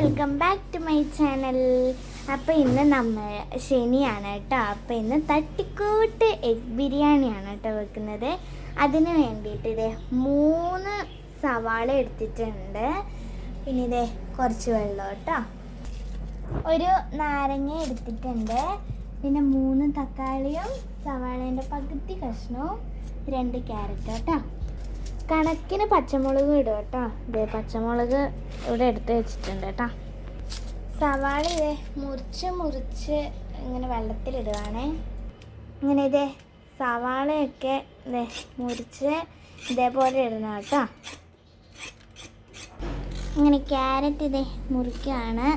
Welcome back to my channel. അപ്പോൾ ഇന്ന് നമ്മൾ ശനിയാണ് കേട്ടോ അപ്പോൾ ഇന്ന് തട്ടിക്കൂട്ട് എഗ് ബിരിയാണിയാണ് കേട്ടോ വെക്കുന്നത്. അതിന് വേണ്ടിയിട്ട് ഇതേ മൂന്ന് സവാള എടുത്തിട്ടുണ്ട്. പിന്നെ ഇതേ കുറച്ച് വെള്ളം കേട്ടോ ഒരു നാരങ്ങ എടുത്തിട്ടുണ്ട്. പിന്നെ മൂന്ന് തക്കാളിയും സവാളേന്റെ പകുതി കഷ്ണവും രണ്ട് ക്യാരറ്റ് കേട്ടോ കണക്കിന് പച്ചമുളകും ഇടും കേട്ടോ. ഇതേ പച്ചമുളക് ഇവിടെ എടുത്ത് വെച്ചിട്ടുണ്ട് കേട്ടോ. സവാള ഇതേ മുറിച്ച് മുറിച്ച് ഇങ്ങനെ വെള്ളത്തിലിടുവാണേ. ഇങ്ങനെ ഇതേ സവാളയൊക്കെ ഇതേ മുറിച്ച് ഇതേപോലെ ഇടണം കേട്ടോ. ഇങ്ങനെ ക്യാരറ്റ് ഇതേ മുറിക്കുകയാണ്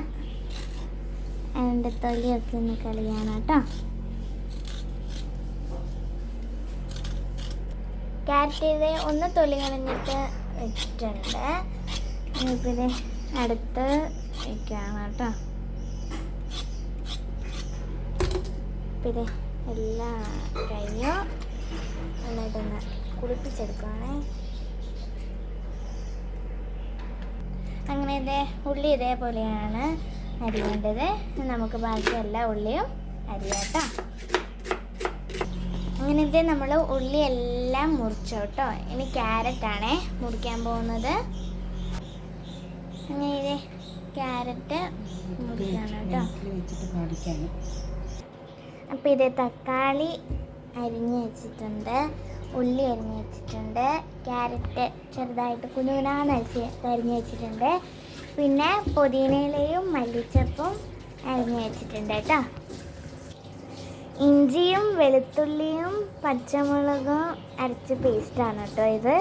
അതിന്റെ തൊലിയൊക്കെ ഒന്ന് കളിയാണ് കേട്ടോ. ക്യാരറ്റ് ഇത് ഒന്ന് തൊലി കളഞ്ഞിട്ട് വെച്ചിട്ടുണ്ട്. ഇത് അടുത്ത് വയ്ക്കാം കേട്ടോ. ഇത് എല്ലാം കഴിഞ്ഞു. നന്നായിട്ടൊന്ന് കുളിപ്പിച്ചെടുക്കുവാണേ. അങ്ങനെ ഇതേ ഉള്ളി ഇതേപോലെയാണ് അരിയേണ്ടത്. നമുക്ക് ബാക്കി എല്ലാ ഉള്ളിയും അരിയാട്ടോ അങ്ങനെ ഇത് നമ്മൾ ഉള്ളി എല്ലാം മുറിച്ചു കേട്ടോ ഇനി ക്യാരറ്റ് ആണേ മുറിക്കാൻ പോകുന്നത്. അങ്ങനെ ഇത് ക്യാരറ്റ് മുറിക്കാണ് കേട്ടോ അപ്പോൾ ഇത് തക്കാളി അരിഞ്ഞ് വെച്ചിട്ടുണ്ട്. ഉള്ളി അരിഞ്ഞ് വെച്ചിട്ടുണ്ട്. ക്യാരറ്റ് ചെറുതായിട്ട് കുനുകുനാന്ന് അരിച്ച് അരിഞ്ഞ് വെച്ചിട്ടുണ്ട്. പിന്നെ പുതിനയിലയും മല്ലിച്ചപ്പും അരിഞ്ഞ് വെച്ചിട്ടുണ്ട് കേട്ടോ ഇഞ്ചിയും വെളുത്തുള്ളിയും പച്ചമുളകും അരച്ച പേസ്റ്റാണ് കേട്ടോ ഇത്.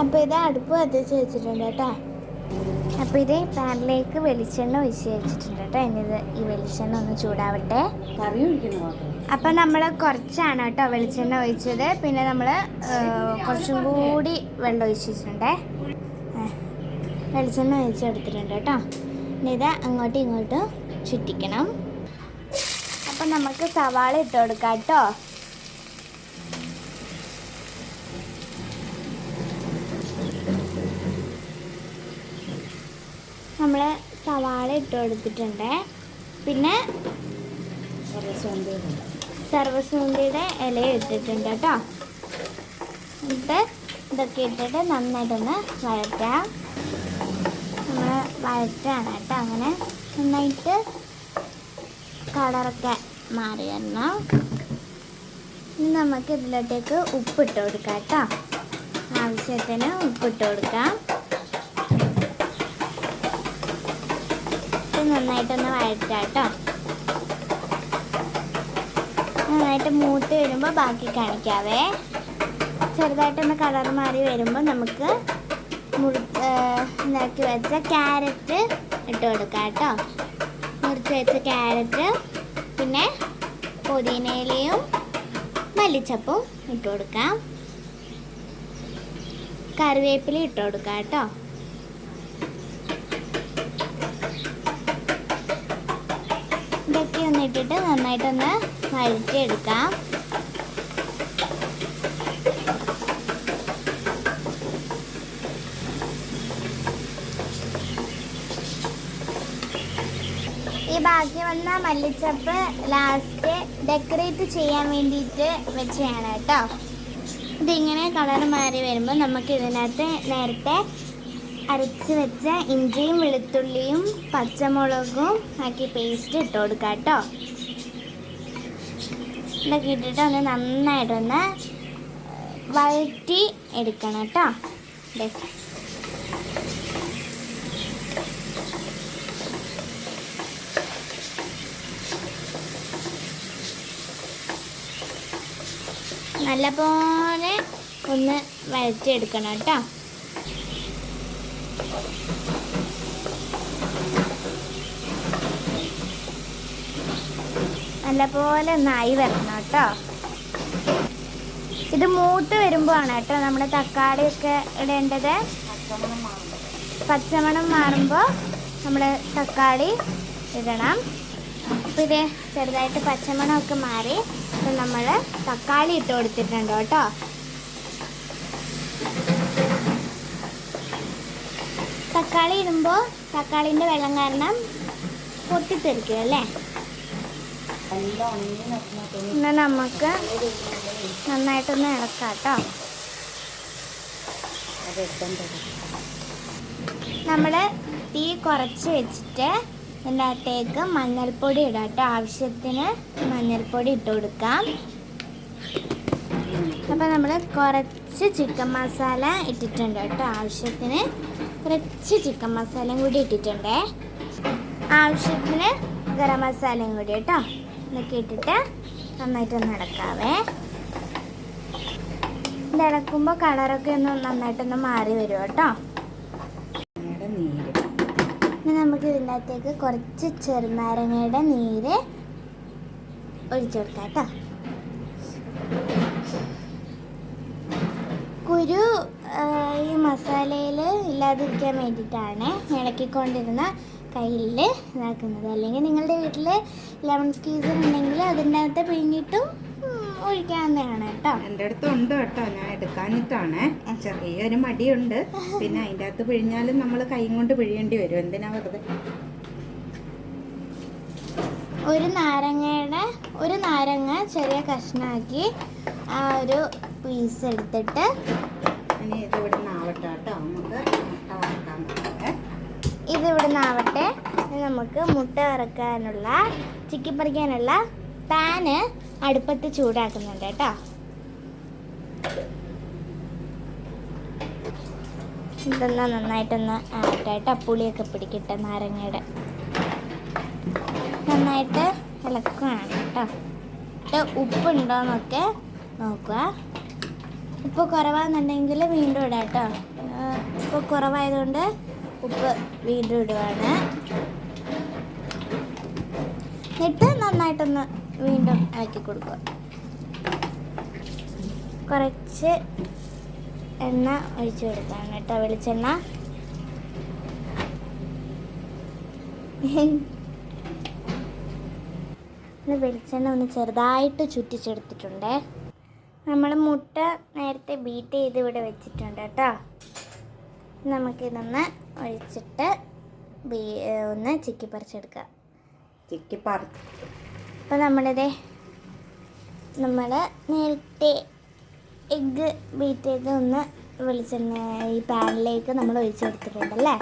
അപ്പോൾ ഇത് അടുപ്പ് കത്തിച്ച് വെച്ചിട്ടുണ്ട് കേട്ടോ. അപ്പോൾ ഇത് പാനിലേക്ക് വെളിച്ചെണ്ണ ഒഴിച്ച് വെച്ചിട്ടുണ്ട് കേട്ടോ. ഇനിത് ഈ വെളിച്ചെണ്ണ ഒന്ന് ചൂടാവട്ടെ. കറി ഒഴിക്കുന്ന മാത്രം. അപ്പം നമ്മൾ കുറച്ചാണ് കേട്ടോ വെളിച്ചെണ്ണ ഒഴിച്ചത്. പിന്നെ നമ്മൾ കുറച്ചും കൂടി വെള്ളം ഒഴിച്ച് വെളിച്ചെണ്ണ ഒഴിച്ച് വെളിച്ചെണ്ണ ഒഴിച്ചെടുത്തിട്ടുണ്ട് കേട്ടോ. ഇനി ഇത് അങ്ങോട്ടും ഇങ്ങോട്ടും ചുറ്റിക്കണം. അപ്പം നമുക്ക് സവാള ഇട്ട് കൊടുക്കാം കേട്ടോ. നമ്മൾ സവാള ഇട്ട് കൊടുത്തിട്ടുണ്ട്. പിന്നെ സർവസൂന്തിയുടെ ഇല ഇട്ടിട്ടുണ്ട് കേട്ടോ. എന്നിട്ട് ഇതൊക്കെ ഇട്ടിട്ട് നന്നായിട്ടൊന്ന് വഴറ്റാം. നമ്മൾ വഴറ്റാണ് കേട്ടോ അങ്ങനെ. നന്നായിട്ട് കളറൊക്കെ മാറി ഇനി നമുക്ക് ഇതിലോട്ടേക്ക് ഉപ്പിട്ട് കൊടുക്കാം കേട്ടോ. ആവശ്യത്തിന് ഉപ്പിട്ട് കൊടുക്കാം. നന്നായിട്ടൊന്ന് വഴറ്റാം കേട്ടോ. നന്നായിട്ട് മൂത്ത് വരുമ്പോൾ ബാക്കി കാണിക്കാവേ. ചെറുതായിട്ടൊന്ന് കളർ മാറി വരുമ്പോൾ നമുക്ക് മുറി വെച്ച ക്യാരറ്റ് ഇട്ട് കൊടുക്കാം കേട്ടോ. മുറിച്ച് വെച്ച ക്യാരറ്റ് പിന്നെ പുതിനയിലയും മല്ലിച്ചപ്പും ഇട്ട് കൊടുക്കാം. കറിവേപ്പില ഇട്ട് കൊടുക്കാം കേട്ടോ. ഇതൊക്കെ ഒന്ന് ഇട്ടിട്ട് നന്നായിട്ടൊന്ന് വഴറ്റിയെടുക്കാം. ബാക്കി വന്ന മല്ലിച്ചപ്പ് ലാസ്റ്റ് ഡെക്കറേറ്റ് ചെയ്യാൻ വേണ്ടിയിട്ട് വെച്ചതാണ് കേട്ടോ. ഇതിങ്ങനെ കളർ മാറി വരുമ്പോൾ നമുക്ക് ഇതിനകത്ത് നേരത്തെ അരച്ച് വെച്ച ഇഞ്ചിയും വെളുത്തുള്ളിയും പച്ചമുളകും ആക്കി പേസ്റ്റ് ഇട്ട് കൊടുക്കാം കേട്ടോ. ഇതൊക്കെ ഇട്ടിട്ട് ഒന്ന് നന്നായിട്ടൊന്ന് വഴറ്റി എടുക്കണം കേട്ടോ. നല്ലപോലെ ഒന്ന് വരച്ചെടുക്കണം കേട്ടോ. നല്ലപോലെ നായി വരണം കേട്ടോ. ഇത് മൂത്ത് വരുമ്പോഴാണ് കേട്ടോ നമ്മൾ തക്കാളിയൊക്കെ ഇടേണ്ടത്. പച്ചമണം മാറുമ്പോൾ നമ്മൾ തക്കാളി ഇടണം. അപ്പോൾ ഇത് ചെറുതായിട്ട് പച്ചമണമൊക്കെ മാറി അപ്പം നമ്മൾ തക്കാളി ഇട്ട് കൊടുത്തിട്ടുണ്ട് കേട്ടോ. തക്കാളി ഇടുമ്പോൾ തക്കാളിന്റെ വെള്ളം കാരണം പൊട്ടിത്തെറിക്കും അല്ലേ? എന്നാൽ നമുക്ക് നന്നായിട്ടൊന്ന് ഇളക്കാം കേട്ടോ. നമ്മൾ തീ കുറച്ച് വെച്ചിട്ട് ഇതിന്റെ അകത്തേക്ക് മഞ്ഞൾപ്പൊടി ഇടാം ആവശ്യത്തിന് മഞ്ഞൾപ്പൊടി ഇട്ട് കൊടുക്കാം. അപ്പോൾ നമ്മൾ കുറച്ച് ചിക്കൻ മസാല ഇട്ടിട്ടുണ്ട് കേട്ടോ. ആവശ്യത്തിന് കുറച്ച് ചിക്കൻ മസാലയും കൂടി ഇട്ടിട്ടുണ്ട്. ആവശ്യത്തിന് ഗരം മസാലയും കൂടി കേട്ടോ. ഇതൊക്കെ ഇട്ടിട്ട് നന്നായിട്ടൊന്ന് ഇളക്കാവേ ഇത് ഇളക്കുമ്പോൾ കളറൊക്കെ ഒന്ന് നന്നായിട്ടൊന്ന് മാറി വരും കേട്ടോ തേങ്ങയുടെ നീര് ഇനി നമുക്ക് ഇതിന്റെ അകത്തേക്ക് കുറച്ച് ചെറുനാരങ്ങയുടെ നീര് ഒഴിച്ചു കൊടുക്കാം കേട്ടോ. കുരു ഈ മസാലയിൽ ഇല്ലാതിരിക്കാൻ വേണ്ടിയിട്ടാണ് ഇളക്കിക്കൊണ്ടിരുന്ന കയ്യിൽ ഇതാക്കുന്നത്. അല്ലെങ്കിൽ നിങ്ങളുടെ വീട്ടിൽ ലെമൺ സ്ക്വീസർ ഉണ്ടെങ്കിൽ അതിന്റെ അകത്ത് പിഴിഞ്ഞിട്ടും ഒഴിക്കാവുന്നതാണ് കേട്ടോ. എന്റെ അടുത്ത് ഉണ്ട് കേട്ടോ. ഞാൻ എടുക്കാനിട്ടാണ് ചെറിയൊരു മടിയുണ്ട്. പിന്നെ അതിന്റെ അകത്ത് പിഴിഞ്ഞാലും നമ്മൾ കൈ കൊണ്ട് പിഴിയേണ്ടി വരും. എന്തിനാ വെറുതെ? ഒരു നാരങ്ങയുടെ ഒരു നാരങ്ങ ചെറിയ കഷ്ണമാക്കി ആ ഒരു പീസ് എടുത്തിട്ട് ഇനി ഇത് ഇവിടെ നിന്ന് ആവട്ടെ കേട്ടോ. നമുക്ക് മുട്ട വറക്കാൻ ഇത് നമുക്ക് മുട്ട ഇറക്കാനുള്ള ചിക്കി പറിക്കാനുള്ള പാന് അടുപ്പത്ത് ചൂടാക്കുന്നുണ്ട് കേട്ടോ. ഇതൊന്ന് നന്നായിട്ടൊന്ന് ആവട്ടെ കേട്ടോ. പുളിയൊക്കെ പിടിക്കട്ടെ നാരങ്ങയുടെ. നന്നായിട്ട് ഇളക്കുകയാണ് കേട്ടോ. ഉപ്പുണ്ടോയെന്നൊക്കെ നോക്കുക ഉപ്പ് കുറവാണെന്നുണ്ടെങ്കിൽ വീണ്ടും ഇടാം കേട്ടോ. ഉപ്പ് കുറവായതുകൊണ്ട് ഉപ്പ് വീണ്ടും ഇടുവാണ്. എന്നിട്ട് നന്നായിട്ടൊന്ന് വീണ്ടും ഇളക്കി കൊടുക്കുക. കുറച്ച് എണ്ണ ഒഴിച്ചു കൊടുക്കുകയാണ് കേട്ടോ വെളിച്ചെണ്ണ. വെളിച്ചെണ്ണ ഒന്ന് ചെറുതായിട്ട് ചുറ്റിച്ചെടുത്തിട്ടുണ്ട്. നമ്മൾ മുട്ട നേരത്തെ ബീറ്റ് ചെയ്ത് ഇവിടെ വെച്ചിട്ടുണ്ട് കേട്ടോ. നമുക്കിതൊന്ന് ഒഴിച്ചിട്ട് ബീ ഒന്ന് ചിക്കി പറിച്ചെടുക്കാം ചിക്കി പറ അപ്പോൾ നമ്മളിത് നമ്മൾ നേരത്തെ എഗ്ഗ് ബീറ്റ് ചെയ്ത് ഒന്ന് വെളിച്ചെണ്ണ ഈ പാനിലേക്ക് നമ്മൾ ഒഴിച്ചെടുത്തിട്ടുണ്ടല്ലേ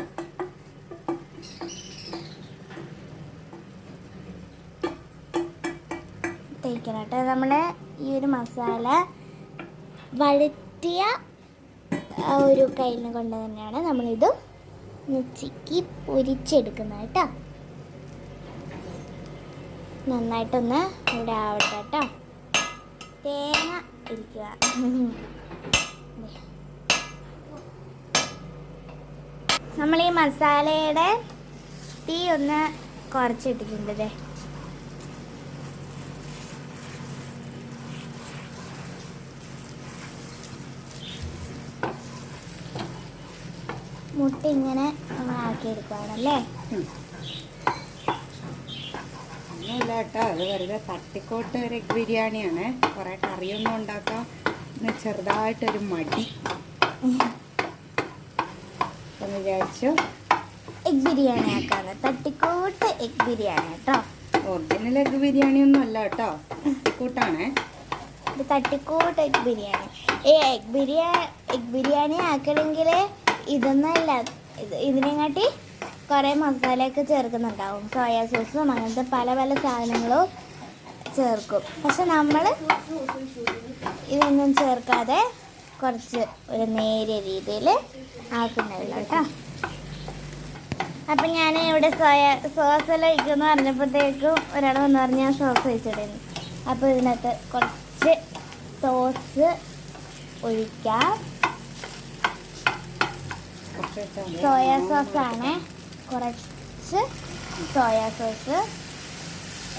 തേക്കണം കേട്ടോ നമ്മൾ ഈ ഒരു മസാല വഴറ്റിയ ആ ഒരു കയ്യിനെ കൊണ്ട് തന്നെയാണ് നമ്മളിത് ചിക്കി പൊരിച്ചെടുക്കുന്നത് കേട്ടോ. നന്നായിട്ടൊന്ന് ഇവിടെ ആവട്ടെ കേട്ടോ. തേങ്ങ ഇരിക്കുക. നമ്മൾ ഈ മസാലയുടെ തീ ഒന്ന് കുറച്ചിട്ടിട്ടുണ്ട് മുട്ട ഇങ്ങനെ നമ്മൾ ആക്കിയെടുക്കുകയാണല്ലേ കേട്ടോ. അത് വെറുതെ തട്ടിക്കോട്ട് ഒരു എഗ് ബിരിയാണിയാണ്. കുറേ കറിയൊന്നും ഉണ്ടാക്കാം. പിന്നെ ചെറുതായിട്ടൊരു മടി. അപ്പം വിചാരിച്ചു. എഗ് ബിരിയാണി ആക്കാറ് തട്ടിക്കോട്ട് എഗ് ബിരിയാണി കേട്ടോ ഒറിജിനൽ എഗ് ബിരിയാണി ഒന്നും അല്ല കേട്ടോ. തട്ടിക്കൂട്ടാണേ. ഇത് തട്ടിക്കൂട്ട് എഗ് ബിരിയാണി. ഏ എഗ് ബിരിയാണി എഗ് ബിരിയാണി ആക്കണമെങ്കിൽ ഇതൊന്നല്ല. ഇതിനെങ്ങാട്ടി കുറേ മസാലയൊക്കെ ചേർക്കുന്നുണ്ടാവും. സോയാ സോസും അങ്ങനത്തെ പല പല സാധനങ്ങളും ചേർക്കും. പക്ഷെ നമ്മൾ ഇതൊന്നും ചേർക്കാതെ കുറച്ച് ഒരു നേരിയ രീതിയിൽ ആക്കുന്നുള്ളൂ കേട്ടോ? അപ്പം ഞാൻ ഇവിടെ സോയ സോസ് എല്ലാം ഒഴിക്കുമെന്ന് പറഞ്ഞപ്പോഴത്തേക്കും ഒരാൾ വന്ന് പറഞ്ഞ് ഞാൻ സോസ് ഒഴിച്ചിടുന്നു. അപ്പോൾ ഇതിനകത്ത് കുറച്ച് സോസ് ഒഴിക്കാം. സോയ സോസാണ്. കുറച്ച് സോയ സോസ്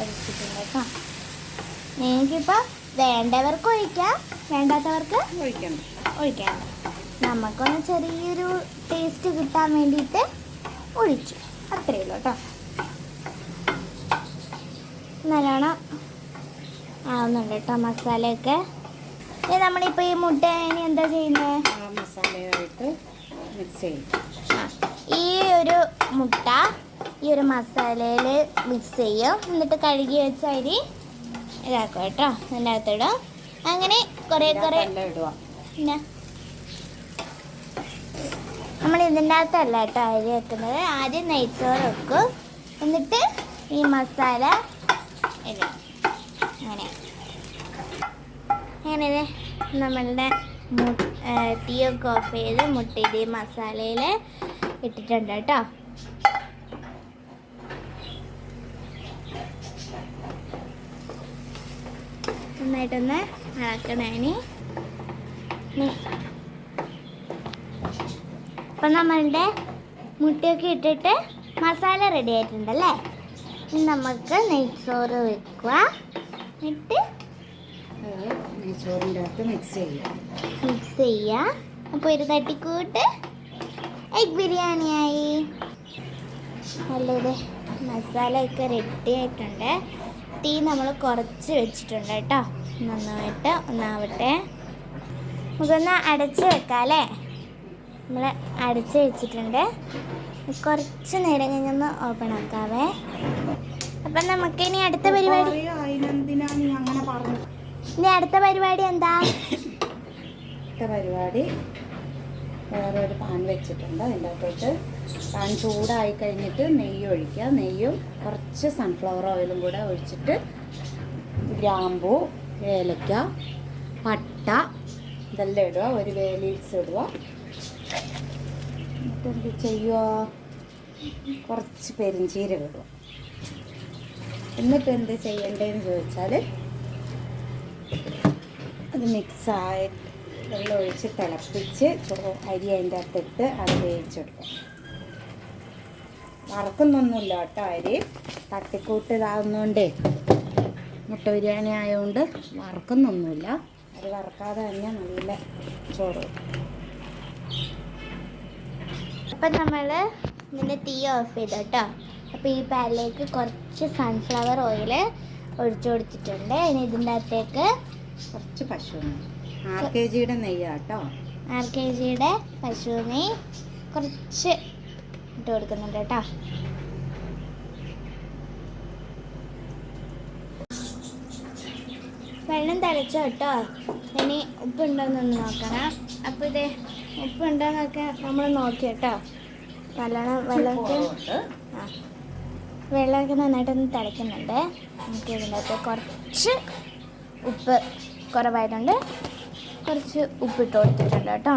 ഒഴിച്ചിട്ടുണ്ട് കേട്ടോ നിങ്ങൾക്കിപ്പോൾ വേണ്ടവർക്ക് ഒഴിക്കാം വേണ്ടാത്തവർക്ക് ഒഴിക്കണം ഒഴിക്കാം. നമുക്കൊന്ന് ചെറിയൊരു ടേസ്റ്റ് കിട്ടാൻ വേണ്ടിയിട്ട് ഒഴിച്ചു. അത്രയേ ഉള്ളൂ കേട്ടോ നല്ലോണം ആവുന്നുണ്ട് കേട്ടോ മസാലയൊക്കെ. ഇനി നമ്മളിപ്പോൾ ഈ മുട്ട ഇനി എന്താ ചെയ്യുന്നത് ആ മസാലയായിട്ട് മിക്സ് ചെയ്യും. ആ ഈ ഒരു മുട്ട ഈ ഒരു മസാലയിൽ മിക്സ് ചെയ്യും. എന്നിട്ട് കഴുകി വെച്ച അരി ഇതാക്കും കേട്ടോ. അതിന്റെ അകത്തിടും അങ്ങനെ കുറേ കുറേ പിന്നെ നമ്മൾ ഇതിന്റെ അകത്തല്ല കേട്ടോ അരി വെക്കുന്നത്. ആദ്യം നെയ്ച്ചോറ് വെക്കും. എന്നിട്ട് ഈ മസാല ഇടും. അങ്ങനെ. അങ്ങനെ ഇത് നമ്മളുടെ മുട്ട തീയൊക്കെ ഓഫ് ചെയ്ത് മുട്ടയിൽ ഈ മസാലയിൽ ഇട്ടിട്ടുണ്ട് കേട്ടോ. നന്നായിട്ടൊന്ന് ഇളക്കണേനി അപ്പം നമ്മളുടെ മുട്ടയൊക്കെ ഇട്ടിട്ട് മസാല റെഡി ആയിട്ടുണ്ടല്ലേ? ഇനി നമുക്ക് നെയ്ച്ചോറ് വെക്കുക. എന്നിട്ട് നെയ്ച്ചോറിന്റെ അകത്ത് മിക്സ് ചെയ്യുക. മിക്സ് ചെയ്യുക. അപ്പോൾ ഒരു തട്ടിക്കൂട്ട് എഗ് ബിരിയാണിയായി നല്ലത് മസാലയൊക്കെ റെഡി ആയിട്ടുണ്ട്. തീ നമ്മൾ കുറച്ച് വെച്ചിട്ടുണ്ട് കേട്ടോ. നന്നായിട്ട് ഒന്നാവട്ടെ. നമുക്കൊന്ന് അടച്ച് വെക്കാം അല്ലേ? നമ്മൾ അടച്ച് വെച്ചിട്ടുണ്ട്. കുറച്ച് നേരം കഴിഞ്ഞൊന്ന് ഓപ്പൺ ആക്കാവേ. അപ്പം നമുക്ക് ഇനി അടുത്ത പരിപാടി ഇനി അടുത്ത പരിപാടി എന്താ? അടുത്ത പരിപാടി വേറെ ഒരു പാൻ വെച്ചിട്ടുണ്ട്. അതിന്റെ അകത്തോട്ട് പാൻ ചൂടായി കഴിഞ്ഞിട്ട് നെയ്യ് ഒഴിക്കുക. നെയ്യും കുറച്ച് സൺഫ്ലവർ ഓയിലും കൂടെ ഒഴിച്ചിട്ട് ഗ്രാമ്പു ഏലക്ക പട്ട ഇതെല്ലാം ഇടുക. ഒരു വേലീസ് ഇടുക. എന്നിട്ട് എന്ത് ചെയ്യുക? കുറച്ച് പെരിഞ്ചീരകം ഇടുക. എന്നിട്ട് എന്ത് ചെയ്യണ്ടേന്ന് ചോദിച്ചാൽ അത് മിക്സായി വെള്ളം ഒഴിച്ച് തിളപ്പിച്ച് അരി അതിന്റെ അകത്തിട്ട് അത് വേവിച്ചെടുക്കും. വറക്കുന്നൊന്നുമില്ല കേട്ടോ അരി. തട്ടിക്കൂട്ട് ഇതാകുന്നോണ്ട് മുട്ട ബിരിയാണി ആയതുകൊണ്ട് വറക്കുന്നൊന്നുമില്ല. അത് വറക്കാതെ തന്നെ നല്ല ചോറ്. അപ്പം നമ്മൾ ഇതിന്റെ തീ ഓഫ് ചെയ്തു കേട്ടോ. അപ്പോൾ ഈ പാനിലേക്ക് കുറച്ച് സൺഫ്ലവർ ഓയിൽ ഒഴിച്ചു കൊടുത്തിട്ടുണ്ട്. ഇനി ഇതിന്റെ അകത്തേക്ക് കുറച്ച് പശു ആർ കെ ജിയുടെ നെയ്യാട്ടോ. ആർ കെ ജിയുടെ പശു നെയ്യ് കുറച്ച് ഇട്ട് കൊടുക്കുന്നുണ്ട് കേട്ടോ. വെള്ളം തിളച്ചോ കേട്ടോ? ഇനി ഉപ്പുണ്ടോയെന്നൊന്ന് നോക്കണം. അപ്പോൾ ഇത് ഉപ്പുണ്ടോയെന്നൊക്കെ നമ്മൾ നോക്കി കേട്ടോ. നല്ലോണം വെള്ളമൊക്കെ ആ. വെള്ളമൊക്കെ നന്നായിട്ടൊന്ന് തിളയ്ക്കുന്നുണ്ട് നമുക്ക് ഇതിന്റെ കുറച്ച് ഉപ്പ് കുറവായതുകൊണ്ട് കുറച്ച് ഉപ്പിട്ട് കൊടുത്തിട്ടുണ്ട് കേട്ടോ.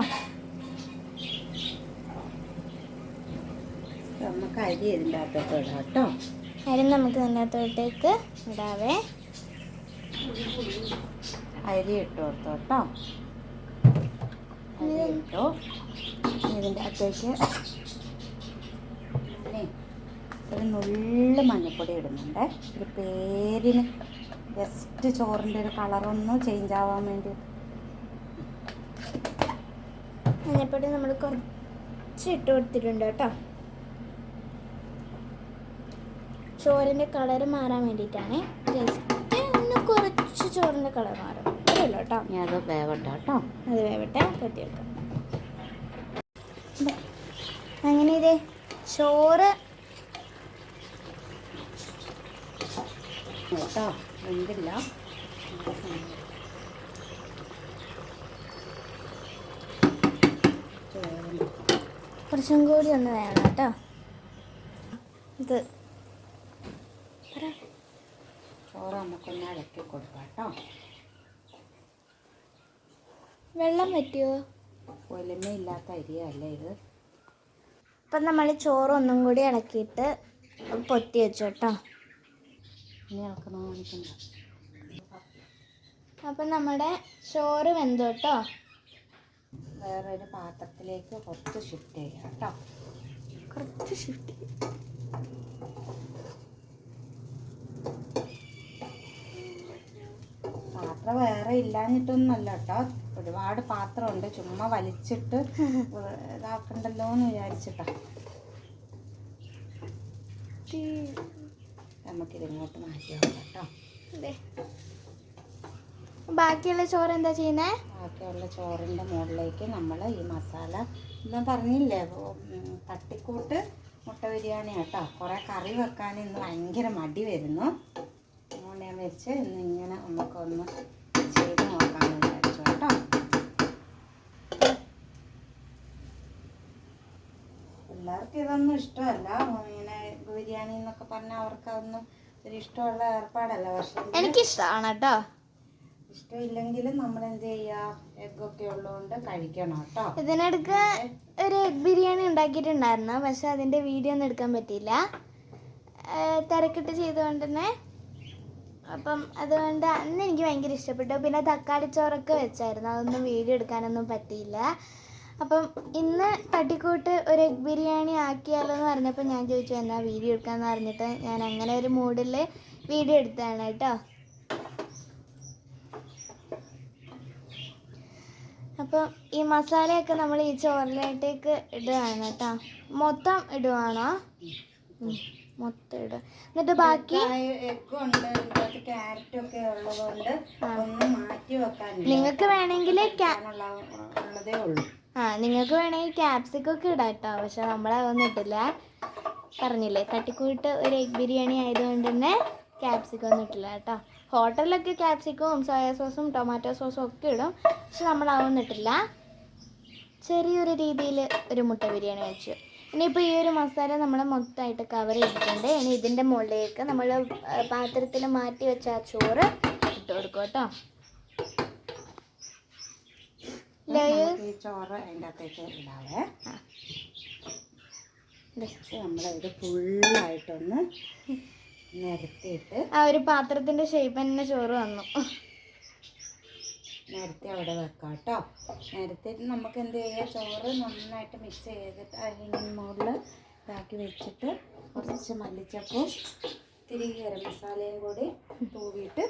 നമുക്ക് അരി ഇതിന്റെ അകത്തോട്ട് ഇടാം കേട്ടോ. അരി നമുക്ക് ഇതിന്റെ അകത്തോട്ടേക്ക് ഇടാവേ. അരി ഇട്ട് കൊടുത്തു കേട്ടോ. അരി ഇട്ടു. ഇതിന്റെ അകത്തേക്ക് ഒരു നുള്ളു മഞ്ഞൾപ്പൊടി ഇടുന്നുണ്ട്. ഒരു പേരിന് ജസ്റ്റ് ചോറിന്റെ ഒരു കളറൊന്ന് ചേഞ്ച് ആവാൻ വേണ്ടി മഞ്ഞപ്പൊടി നമ്മൾ കുറച്ച് ഇട്ട് കൊടുത്തിട്ടുണ്ട് കേട്ടോ. ചോറിന്റെ കളർ മാറാൻ വേണ്ടിയിട്ടാണ്. ജസ്റ്റ് ഒന്ന് കുറച്ച് ചോറിന്റെ കളർ മാറും. അതല്ലോ കേട്ടോ. ഞാൻ അത് വേവട്ടെ കേട്ടോ. അത് വേവട്ടെ വെക്കാം. അങ്ങനെ ഇതേ ചോറ് കേട്ടോ വെന്തില്ല. കുറച്ചും കൂടി ഒന്ന് വേണം കേട്ടോ. ഇത്. ചോറ് നമുക്കൊന്ന് ഇളക്കി കൊടുക്കാം കേട്ടോ. വെള്ളം പറ്റുമോ ഒലിമയില്ലാത്ത അരിയല്ലേ ഇത്? അപ്പം നമ്മൾ ചോറ് ഒന്നും കൂടി ഇളക്കിയിട്ട് പൊത്തി വെച്ചു കേട്ടോ. ഇനി ഇളക്കുന്ന കാണിക്കണ്ട. അപ്പം നമ്മുടെ ചോറ് വെന്തു കേട്ടോ. വേറൊരു പാത്രത്തിലേക്ക് കുറച്ച് ഷിഫ്റ്റ് ചെയ്യാം കേട്ടോ കുറച്ച് ഷിഫ്റ്റ് പാത്രം വേറെ ഇല്ലാഞ്ഞിട്ടൊന്നുമല്ല കേട്ടോ ഒരുപാട് പാത്രമുണ്ട്. ചുമ്മാ വലിച്ചിട്ട് ഇതാക്കണ്ടല്ലോ എന്ന് വിചാരിച്ചിട്ടാ. നമുക്കിതിങ്ങോട്ട് മാറ്റി നോക്കാം കേട്ടോ. ബാക്കിയുള്ള ചോറ് എന്താ ചെയ്യുന്നേ? ബാക്കിയുള്ള ചോറിന്റെ മുകളിലേക്ക് നമ്മൾ ഈ മസാല ഞാൻ പറഞ്ഞില്ലേ തട്ടിക്കൂട്ട് മുട്ട ബിരിയാണി കേട്ടോ. കുറേ കറി വെക്കാൻ ഇന്ന് ഭയങ്കര മടി വരുന്നു. അതുകൊണ്ട് ഞാൻ വെച്ച് ഇന്ന് ഇങ്ങനെ നമുക്കൊന്ന് ചെയ്ത് നോക്കാമെന്ന് വിചാരിച്ചു കേട്ടോ. പിള്ളേർക്ക് ഇതൊന്നും ഇഷ്ടമല്ല. ഇങ്ങനെ ബിരിയാണി എന്നൊക്കെ പറഞ്ഞാൽ അവർക്ക് അതൊന്നും ഒരു ഇഷ്ടമുള്ള ഏർപ്പാടല്ല. പക്ഷെ എനിക്കിഷ്ടമാണ് കേട്ടോ. ഇഷ്ടമില്ലെങ്കിലും നമ്മൾ എന്ത് ചെയ്യുക എഗ്ഗൊക്കെ ഉള്ളതുകൊണ്ട് കഴിക്കണം കേട്ടോ. ഇതിനിടക്ക് ഒരു എഗ് ബിരിയാണി ഉണ്ടാക്കിയിട്ടുണ്ടായിരുന്നു. പക്ഷെ അതിന്റെ വീഡിയോ ഒന്നും എടുക്കാൻ പറ്റിയില്ല. തിരക്കിട്ട് ചെയ്തുകൊണ്ട് തന്നെ. അപ്പം അതുകൊണ്ട് അന്ന് എനിക്ക് ഭയങ്കര ഇഷ്ടപ്പെട്ടു. പിന്നെ തക്കാളി ചോറൊക്കെ വെച്ചായിരുന്നു. അതൊന്നും വീഡിയോ എടുക്കാനൊന്നും പറ്റിയില്ല. അപ്പം ഇന്ന് തട്ടിക്കൂട്ട് ഒരു എഗ് ബിരിയാണി ആക്കിയാലോ എന്ന് പറഞ്ഞപ്പോൾ ഞാൻ ചോദിച്ചു എന്നാൽ വീഡിയോ എടുക്കാമെന്ന് പറഞ്ഞിട്ട് ഞാൻ അങ്ങനെ ഒരു മൂഡിൽ വീഡിയോ എടുത്തതാണ് കേട്ടോ. അപ്പം ഈ മസാലയൊക്കെ നമ്മൾ ഈ ചോറിലേട്ടേക്ക് ഇടുകയാണ് കേട്ടോ. മൊത്തം ഇടുവാണോ? മൊത്തം ഇടുക. എന്നിട്ട് ബാക്കി? ഉള്ളതുകൊണ്ട് ഒന്ന് മാറ്റി നിങ്ങൾക്ക് വേണമെങ്കിൽ ഉള്ളതേ ഉള്ളൂ. ആ നിങ്ങൾക്ക് വേണമെങ്കിൽ ക്യാപ്സിക്കം ഒക്കെ ഇടാം കേട്ടോ. പക്ഷെ നമ്മളതൊന്നും ഇട്ടില്ല. പറഞ്ഞില്ലേ തട്ടിക്കൂട്ട് ഒരു എഗ് ബിരിയാണി ആയതുകൊണ്ട് തന്നെ ക്യാപ്സിക്കം ഒന്നും ഇട്ടില്ല കേട്ടോ. ഹോട്ടലിലൊക്കെ ക്യാപ്സിക്കവും സോയ സോസും ടൊമാറ്റോ സോസും ഒക്കെ ഇടും. പക്ഷെ നമ്മൾ ഇട്ടില്ല ചെറിയൊരു രീതിയിൽ ഒരു മുട്ട ബിരിയാണി വെച്ചു. ഇനിയിപ്പോൾ ഈ ഒരു മസാല നമ്മൾ മൊത്തമായിട്ട് കവർ ചെയ്തിട്ടുണ്ട്. ഇനി ഇതിന്റെ മുകളിലേക്ക് നമ്മൾ പാത്രത്തിൽ മാറ്റി വെച്ച ആ ചോറ് ഇട്ട് കൊടുക്കും കേട്ടോ. ഈ ചോറ് അതിന്റെ അകത്തേക്ക് ഇടാവേ. ദേ. നമ്മളിത് ഫുള്ളായിട്ടൊന്ന് നിരത്തിയിട്ട് ആ ഒരു പാത്രത്തിന്റെ ഷേപ്പ് തന്നെ ചോറ് വന്നു. നിരത്തി അവിടെ വെക്കാം കേട്ടോ നിരത്തിയിട്ട് നമുക്ക് എന്ത് ചെയ്യാം? ചോറ് നന്നായിട്ട് മിക്സ് ചെയ്തിട്ട് അതിന് മുകളിൽ ഇതാക്കി വെച്ചിട്ട് കുറച്ച് മല്ലിച്ചപ്പും ഇത്തിരി ഗരം മസാലയും കൂടി തൂവിയിട്ട്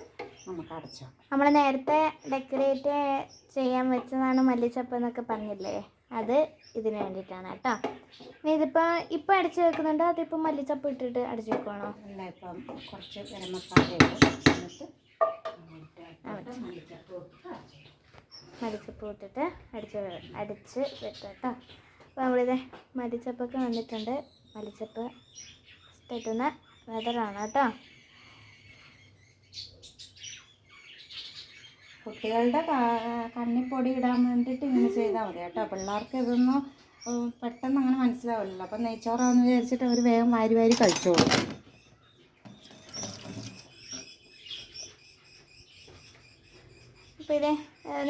നമുക്ക് അടച്ചു നമ്മൾ നേരത്തെ ഡെക്കറേറ്റ് ചെയ്യാൻ വെച്ചതാണ് മല്ലിച്ചപ്പ് എന്നൊക്കെ പറഞ്ഞില്ലേ? അത് ഇതിന് വേണ്ടിയിട്ടാണ് കേട്ടോ. ഇതിപ്പോൾ ഇപ്പം അടിച്ച് വെക്കുന്നുണ്ടോ? അതിപ്പോൾ മല്ലിച്ചപ്പ് ഇട്ടിട്ട് അടിച്ച് വെക്കുവാണോ? അല്ല ഇപ്പം കുറച്ച് ഗരം മസാല ഇടും എന്നിട്ട് മല്ലിച്ചപ്പ് ഇട്ടിട്ട് അടിച്ച് അടിച്ച് വെക്കാം കേട്ടോ. അപ്പോൾ നമ്മളിത് മല്ലിച്ചപ്പൊക്കെ വന്നിട്ടുണ്ട്. മല്ലിച്ചപ്പ് തെറ്റുന്ന വെതറാണ് കേട്ടോ. കുട്ടികളുടെ കണ്ണിപ്പൊടി ഇടാൻ വേണ്ടിയിട്ട് ഇങ്ങനെ ചെയ്താൽ മതി കേട്ടോ. പിള്ളേർക്ക് ഇതൊന്നും പെട്ടെന്ന് അങ്ങനെ മനസ്സിലാവില്ലല്ലോ. അപ്പം നെയ്ച്ചോറാന്ന് വിചാരിച്ചിട്ട് അവർ വേഗം വാരി വാരി കഴിച്ചോളൂ. അപ്പോൾ ഇതേ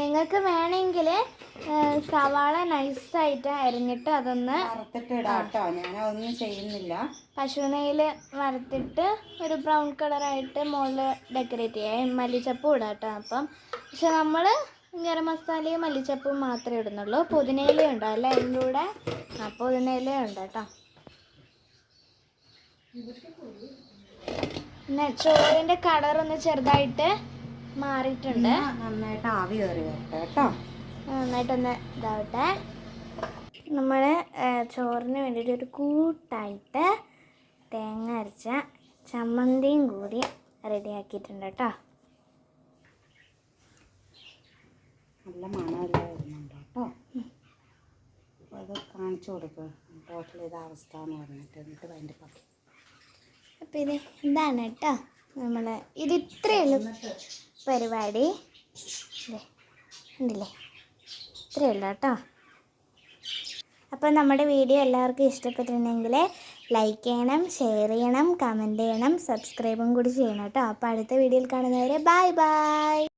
നിങ്ങൾക്ക് വേണമെങ്കിൽ സവാള നൈസായിട്ട് അരിഞ്ഞിട്ട് അതൊന്ന് വറുത്തിട്ട് ഇടാട്ടോ ഞാൻ ഞാനതൊന്നും ചെയ്യുന്നില്ല. പശു നെയ്യിൽ വറുത്തിട്ട് ഒരു ബ്രൗൺ കളറായിട്ട് മുകളിൽ ഡെക്കറേറ്റ് ചെയ്യാം. മല്ലിച്ചപ്പും ഇടാട്ടോ അപ്പം. പക്ഷെ നമ്മൾ ഗരം മസാലയും മല്ലിച്ചപ്പും മാത്രമേ ഇടുന്നുള്ളൂ. പുതിനയില ഉണ്ടോ അല്ല അതിന്റെ കൂടെ? ആ പുതിനയില ഉണ്ട് കേട്ടോ പിന്നെ ചോറിന്റെ കളറൊന്ന് ചെറുതായിട്ട് മാറിയിട്ടുണ്ട്. നന്നായിട്ട് ആവി കയറി വരട്ടെ കേട്ടോ നന്നായിട്ടൊന്ന് ഇതാവട്ടെ. നമ്മൾ ചോറിന് വേണ്ടിയിട്ട് ഒരു കൂട്ടായിട്ട് തേങ്ങ അരച്ച ചമ്മന്തിയും കൂടി റെഡിയാക്കിയിട്ടുണ്ട് കേട്ടോ. നല്ല മണമെല്ലാം വരുന്നുണ്ട് കേട്ടോ. അത് കാണിച്ചു കൊടുക്കുക ടോട്ടൽ ഇത് അവസ്ഥ എന്ന് പറഞ്ഞിട്ട് എന്നിട്ട് അതിന്റെ പക്കി അപ്പോൾ ഇത് ഇതാണ് കേട്ടോ നമ്മൾ ഇത് ഇത്രയുള്ള ഉള്ളൂ പരിപാടി. ഉണ്ടല്ലേ ഇത്രയേ ഉള്ളൂ കേട്ടോ. അപ്പോൾ നമ്മുടെ വീഡിയോ എല്ലാവർക്കും ഇഷ്ടപ്പെട്ടിട്ടുണ്ടെങ്കിൽ ലൈക്ക് ചെയ്യണം ഷെയർ ചെയ്യണം കമന്റ് ചെയ്യണം സബ്സ്ക്രൈബും കൂടി ചെയ്യണം കേട്ടോ. അപ്പോൾ അടുത്ത വീഡിയോയിൽ കാണുന്നവരെ ബൈ ബൈ